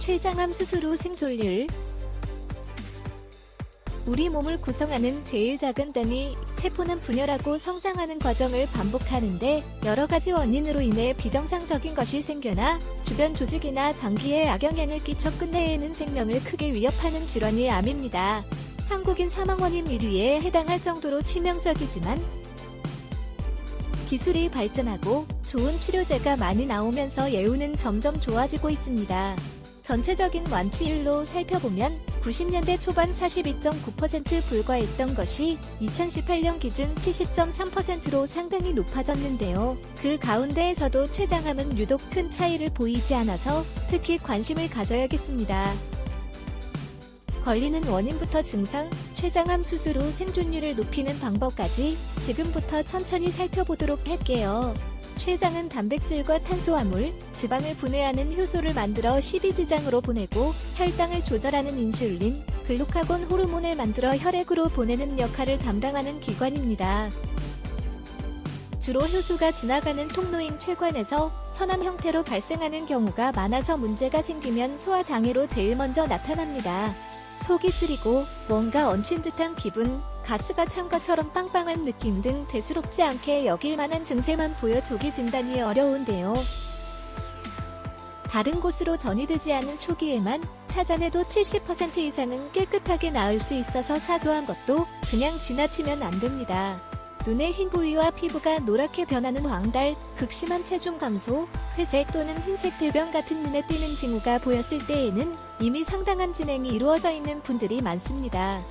췌장암 수술 후 생존율 우리 몸을 구성하는 제일 작은 단위 세포는 분열하고 성장하는 과정을 반복하는데 여러 가지 원인으로 인해 비정상적인 것이 생겨나 주변 조직이나 장기에 악영향을 끼쳐 끝내는 생명을 크게 위협하는 질환이 암입니다. 한국인 사망 원인 1위에 해당할 정도로 치명적이지만 기술이 발전하고 좋은 치료제가 많이 나오면서 예후는 점점 좋아지고 있습니다. 전체적인 완치율로 살펴보면 90년대 초반 42.9% 불과했던 것이 2018년 기준 70.3%로 상당히 높아졌는데요. 그 가운데에서도 췌장암은 유독 큰 차이를 보이지 않아서 특히 관심을 가져야겠습니다. 걸리는 원인부터 증상, 췌장암 수술 후 생존율을 높이는 방법까지 지금부터 천천히 살펴보도록 할게요. 췌장은 단백질과 탄수화물, 지방을 분해하는 효소를 만들어 십이지장으로 보내고 혈당을 조절하는 인슐린, 글루카곤 호르몬을 만들어 혈액으로 보내는 역할을 담당하는 기관입니다. 주로 효소가 지나가는 통로인 췌관에서 선암 형태로 발생하는 경우가 많아서 문제가 생기면 소화장애로 제일 먼저 나타납니다. 속이 쓰리고 뭔가 얹힌 듯한 기분, 가스가 찬 것처럼 빵빵한 느낌 등 대수롭지 않게 여길 만한 증세만 보여 조기 진단이 어려운데요. 다른 곳으로 전이되지 않은 초기에만 찾아내도 70% 이상은 깨끗하게 나을 수 있어서 사소한 것도 그냥 지나치면 안 됩니다. 눈의 흰 부위와 피부가 노랗게 변하는黄달, 극심한 체중 감소, 회색 또는 흰색 들병 같은 눈에 띄는 징후가 보였을 때에는 이미 상당한 진행이 이루어져 있는 분들이 많습니다.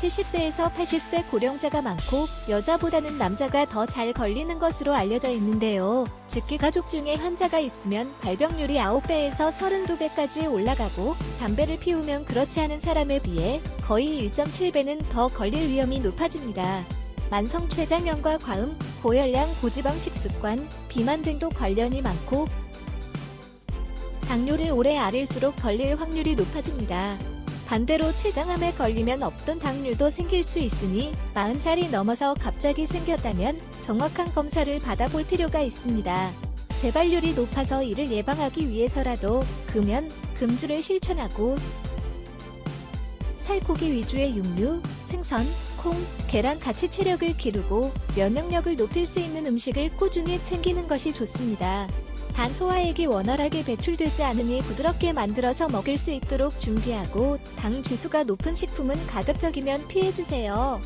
70세에서 80세 고령자가 많고 여자보다는 남자가 더 잘 걸리는 것으로 알려져 있는데요. 직계 가족 중에 환자가 있으면 발병률이 9배에서 32배까지 올라가고 담배를 피우면 그렇지 않은 사람에 비해 거의 1.7배는 더 걸릴 위험이 높아집니다. 만성 췌장염과 과음, 고열량, 고지방 식습관, 비만 등도 관련이 많고 당뇨를 오래 앓을수록 걸릴 확률이 높아집니다. 반대로 췌장암에 걸리면 없던 당뇨도 생길 수 있으니 40살이 넘어서 갑자기 생겼다면 정확한 검사를 받아볼 필요가 있습니다. 재발률이 높아서 이를 예방하기 위해서라도 금연, 금주를 실천하고 살코기 위주의 육류, 생선, 콩, 계란 같이 체력을 기르고 면역력을 높일 수 있는 음식을 꾸준히 챙기는 것이 좋습니다. 단 소화액이 원활하게 배출되지 않으니 부드럽게 만들어서 먹을 수 있도록 준비하고 당 지수가 높은 식품은 가급적이면 피해주세요.